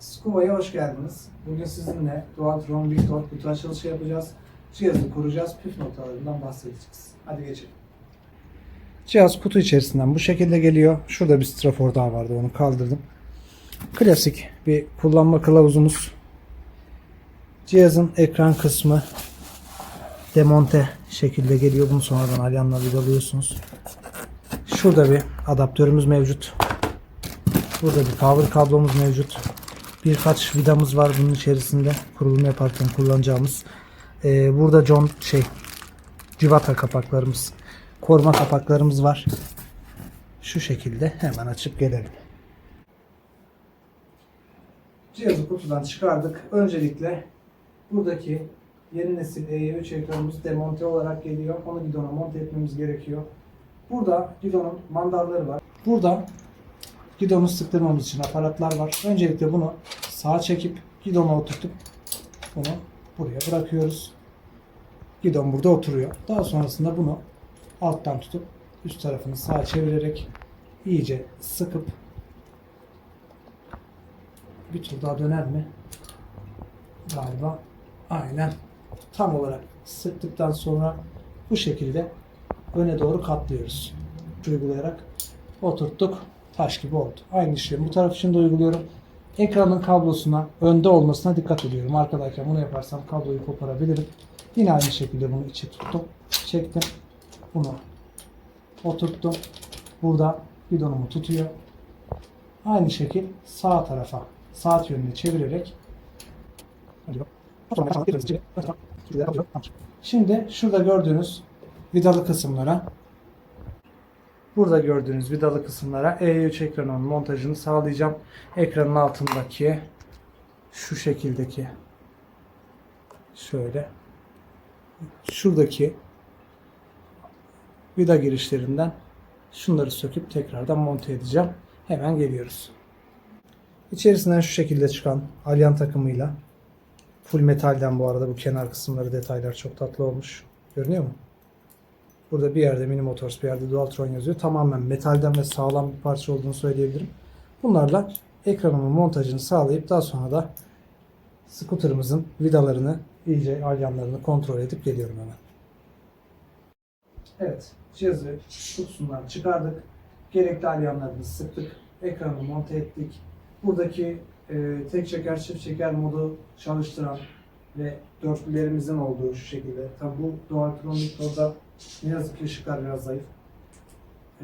Scuba'ya hoş geldiniz. Bugün sizinle Dualtron Victor kutu açılışı yapacağız. Cihazı kuracağız, püf noktalarından bahsedeceğiz. Hadi geçelim. Cihaz kutu içerisinden bu şekilde geliyor. Şurada bir strafor daha vardı onu kaldırdım. Klasik bir kullanma kılavuzumuz. Cihazın ekran kısmı demonte şekilde geliyor. Bunu sonradan alyanla vidalıyorsunuz. Şurada bir adaptörümüz mevcut. Burada bir power kablomuz mevcut. Birkaç vidamız var bunun içerisinde. Kurulum yaparken kullanacağımız. Ee, burada John şey civata kapaklarımız, koruma kapaklarımız var. Şu şekilde hemen açıp gelelim. Cihazı kutudan çıkardık. Öncelikle buradaki yeni nesil E3 ekranımız demonte olarak geliyor. Onu gidona monte etmemiz gerekiyor. Burada gidonun mandalları var. Burada gidonu sıktırmamız için aparatlar var. Öncelikle bunu sağa çekip gidona oturtup bunu buraya bırakıyoruz. Gidon burada oturuyor. Daha sonrasında bunu alttan tutup üst tarafını sağa çevirerek iyice sıkıp bir tur daha döner mi? Galiba aynen tam olarak sıktıktan sonra bu şekilde öne doğru katlıyoruz. Uygulayarak oturttuk. Taş gibi oldu. Aynı işlemi bu taraf için de uyguluyorum. Ekranın kablosuna önde olmasına dikkat ediyorum. Arkadayken bunu yaparsam kabloyu koparabilirim. Yine aynı şekilde bunu içe tuttum. Çektim. Bunu oturttum. Burada bidonumu tutuyor. Aynı şekil sağ tarafa saat yönüne çevirerek Şimdi şurada gördüğünüz vidalı kısımlara burada gördüğünüz vidalı kısımlara E3 ekranının montajını sağlayacağım. Ekranın altındaki şu şekildeki şöyle şuradaki vida girişlerinden şunları söküp tekrardan monte edeceğim. Hemen geliyoruz. İçerisinden şu şekilde çıkan alyan takımıyla full metalden bu arada bu kenar kısımları detaylar çok tatlı olmuş. Görünüyor mu? Burada bir yerde Mini Motors bir yerde Dualtron yazıyor. Tamamen metalden ve sağlam bir parça olduğunu söyleyebilirim. Bunlarla ekranımın montajını sağlayıp daha sonra da scooter'ımızın vidalarını iyice alyanlarını kontrol edip geliyorum hemen. Evet, cihazı kutusundan çıkardık. Gerekli alyanlarını sıktık. Ekranı monte ettik. Buradaki e, tek çeker çift çeker modu çalıştıran ve dörtlülerimizin olduğu şu şekilde. Tabi bu Dualtron Victor'da ne yazık ki ışıklar biraz zayıf.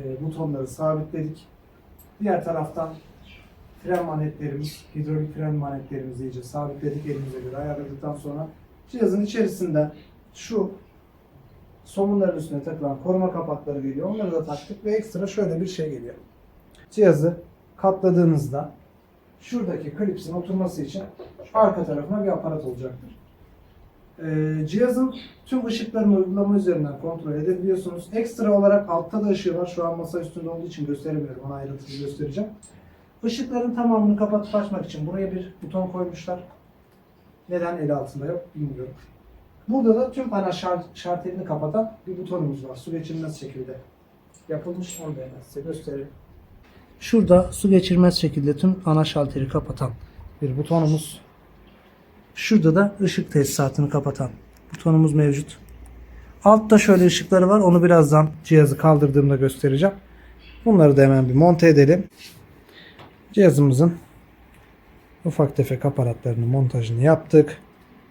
E, butonları sabitledik. Diğer taraftan fren manetlerimiz, hidrolik fren manetlerimizi iyice sabitledik elimize göre ayarladıktan sonra cihazın içerisinde şu somunların üstüne takılan koruma kapakları geliyor. Onları da taktık ve ekstra şöyle bir şey geliyor. Cihazı katladığınızda şuradaki klipsin oturması için arka tarafına bir aparat olacaktır. Ee, cihazın tüm ışıklarını uygulama üzerinden kontrol edebiliyorsunuz. Ekstra olarak altta da ışığı var. Şu an masa üstünde olduğu için gösteremiyorum. Ona ayrıntılı göstereceğim. Işıkların tamamını kapatıp açmak için buraya bir buton koymuşlar. Neden el altında yok bilmiyorum. Burada da tüm ana şart, şartelini kapatan bir butonumuz var. Su geçirmez şekilde yapılmış. Onu da size göstereyim. Şurada su geçirmez şekilde tüm ana şalteri kapatan bir butonumuz. Şurada da ışık tesisatını kapatan butonumuz mevcut. Altta şöyle ışıkları var. Onu birazdan cihazı kaldırdığımda göstereceğim. Bunları da hemen bir monte edelim. Cihazımızın ufak tefek aparatlarını montajını yaptık.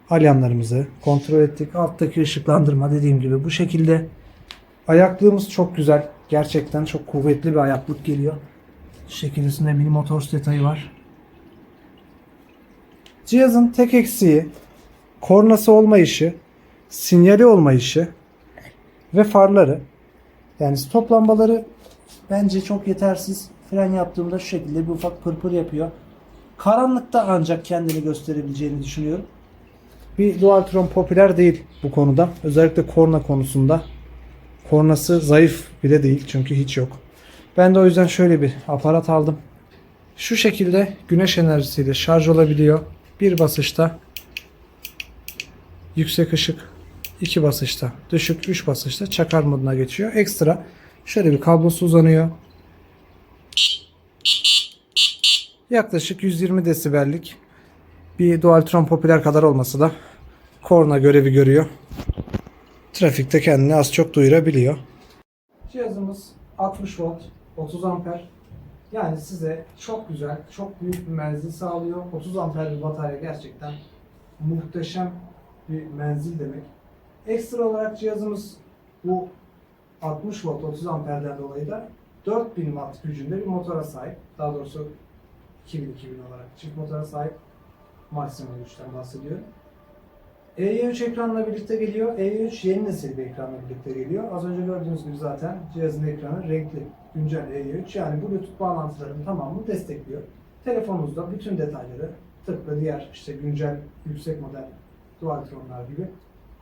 Alyanlarımızı kontrol ettik. Alttaki ışıklandırma dediğim gibi bu şekilde. Ayaklığımız çok güzel. Gerçekten çok kuvvetli bir ayaklık geliyor. Şekil üstünde mini motors detayı var. Cihazın tek eksiği kornası olmayışı, sinyali olmayışı ve farları. Yani stop lambaları bence çok yetersiz. Fren yaptığımda şu şekilde bir ufak pırpır yapıyor. Karanlıkta ancak kendini gösterebileceğini düşünüyorum. Bir Dualtron popüler değil bu konuda. Özellikle korna konusunda. Kornası zayıf bile değil çünkü hiç yok. Ben de o yüzden şöyle bir aparat aldım. Şu şekilde güneş enerjisiyle şarj olabiliyor. Bir basışta yüksek ışık, iki basışta düşük, üç basışta çakar moduna geçiyor. Ekstra şöyle bir kablosu uzanıyor. Yaklaşık 120 desibellik bir Dualtron popüler kadar olması da korna görevi görüyor. Trafikte kendini az çok duyurabiliyor. Cihazımız 60 volt, 30 amper. Yani size çok güzel, çok büyük bir menzil sağlıyor. 30 amper bir batarya gerçekten muhteşem bir menzil demek. Ekstra olarak cihazımız bu 60 volt 30 amperden dolayı da 4000 watt gücünde bir motora sahip. Daha doğrusu 2000-2000 olarak çift motora sahip maksimum güçten bahsediyorum. E3 ekranla birlikte geliyor. E3 yeni nesil bir ekranla birlikte geliyor. Az önce gördüğünüz gibi zaten cihazın ekranı renkli. Güncel E3 yani Bluetooth bağlantılarının tamamını destekliyor. Telefonunuzda bütün detayları tıpkı diğer işte güncel yüksek model Dualtron'lar gibi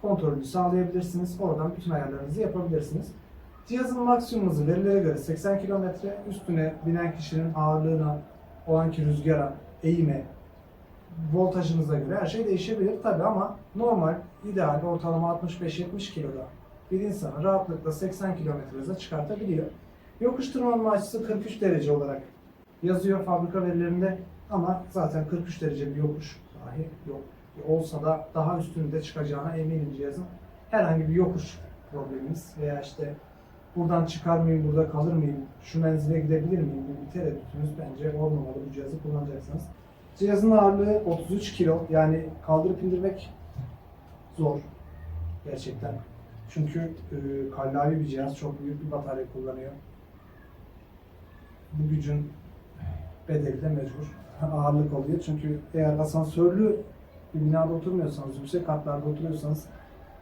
kontrolünü sağlayabilirsiniz. Oradan bütün ayarlarınızı yapabilirsiniz. Cihazın maksimum hızı verilere göre 80 km üstüne binen kişinin ağırlığına, o anki rüzgara, eğime, voltajınıza göre her şey değişebilir tabi ama normal, ideal ortalama 65-70 kiloda bir insanı rahatlıkla 80 km hıza çıkartabiliyor. Yokuş tırmanma açısı 43 derece olarak yazıyor fabrika verilerinde ama zaten 43 derece bir yokuş dahi yok. Olsa da daha üstünde çıkacağına eminim cihazın. Herhangi bir yokuş problemimiz veya işte buradan çıkar mıyım, burada kalır mıyım, şu menzile gidebilir miyim gibi bir tereddütünüz bence olmamalı bu cihazı kullanacaksanız. Cihazın ağırlığı 33 kilo. Yani kaldırıp indirmek zor. Gerçekten. Çünkü e, kallavi bir cihaz. Çok büyük bir batarya kullanıyor. Bu gücün bedeli de mecbur. Ağırlık oluyor. Çünkü eğer asansörlü bir binada oturmuyorsanız, yüksek katlarda oturuyorsanız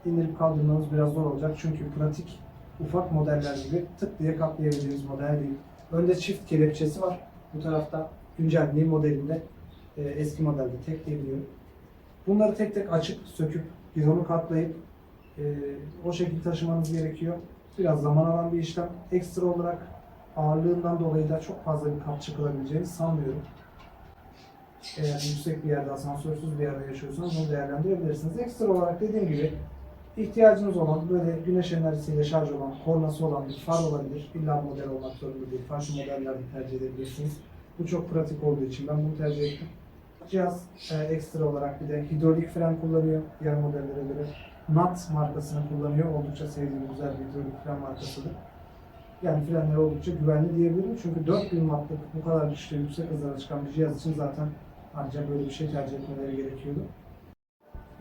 indirip kaldırmanız biraz zor olacak. Çünkü pratik ufak modeller gibi tık diye katlayabildiğiniz model değil. Önde çift kelepçesi var. Bu tarafta güncel Nil modelinde e, eski modelde tek diyebiliyorum. Bunları tek tek açıp söküp bidonu katlayıp e, o şekilde taşımanız gerekiyor. Biraz zaman alan bir işlem. Ekstra olarak ağırlığından dolayı da çok fazla bir kat çıkılabileceğini sanmıyorum. Eğer yüksek bir yerde, asansörsüz bir yerde yaşıyorsanız bunu değerlendirebilirsiniz. Ekstra olarak dediğim gibi ihtiyacınız olan böyle güneş enerjisiyle şarj olan, kornası olan bir far olabilir. İlla model olmak zorunda değil. Farklı modeller de tercih edebilirsiniz. Bu çok pratik olduğu için ben bunu tercih ettim. Cihaz e, ekstra olarak bir de hidrolik fren kullanıyor diğer modellere göre. NAT markasını kullanıyor. Oldukça sevdiğim güzel bir hidrolik fren markasıdır. Yani frenleri oldukça güvenli diyebilirim. Çünkü 4000 wattlık bu kadar güçlü yüksek hızlara çıkan bir cihaz için zaten ancak böyle bir şey tercih etmeleri gerekiyordu.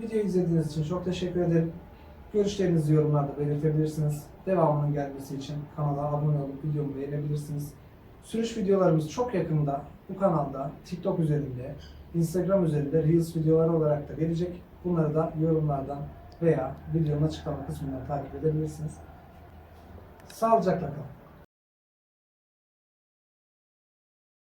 Videoyu izlediğiniz için çok teşekkür ederim. Görüşlerinizi yorumlarda belirtebilirsiniz. Devamının gelmesi için kanala abone olup videomu beğenebilirsiniz. Sürüş videolarımız çok yakında bu kanalda TikTok üzerinde, Instagram üzerinde Reels videoları olarak da gelecek. Bunları da yorumlardan veya videonun açıklama kısmından takip edebilirsiniz. Sağlıcakla kalın.